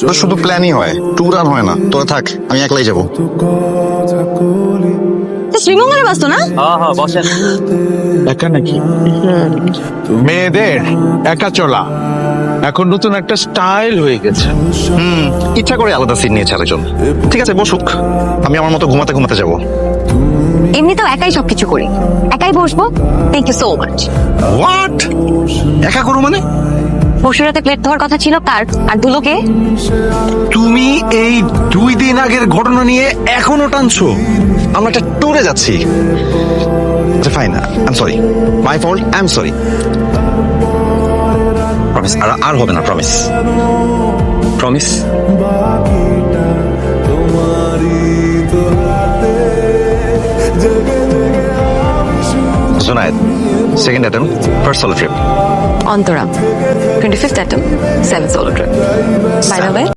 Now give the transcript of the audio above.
তো শুধু প্ল্যানই হয় ট্যুর আর হয় না। তোরা থাক আমি একলাই যাব। শ্রীমঙ্গলে বাসতো না? হ্যাঁ হ্যাঁ বসেন একা নাকি? মেয়েদের একা চলা। এখন নতুন একটা স্টাইল হয়ে গেছে। হুম ইচ্ছা করে আলাদা সিট নিয়েছে আরেকজন। ঠিক আছে বসুক। আমি আমার মতো ঘুমাতে ঘুমাতে যাব। এমনিতেও একাই সবকিছু করি। একাই বসবো। Thank you so much what একা করো মানে? পরশুরাতে প্লেট ধোয়ার কথা ছিল কার? আর দুলোকে? তুমি এই দুই দিন আগের ঘটনা নিয়ে এখনও টানছো। আমরা একটা ট্যুরে যাচ্ছি। আচ্ছা fine I sorry my fault I am sorry promise আর আর হবে না promise promise Junaid second attempt first solo trip Antara twenty fifth attempt seven solo trip bye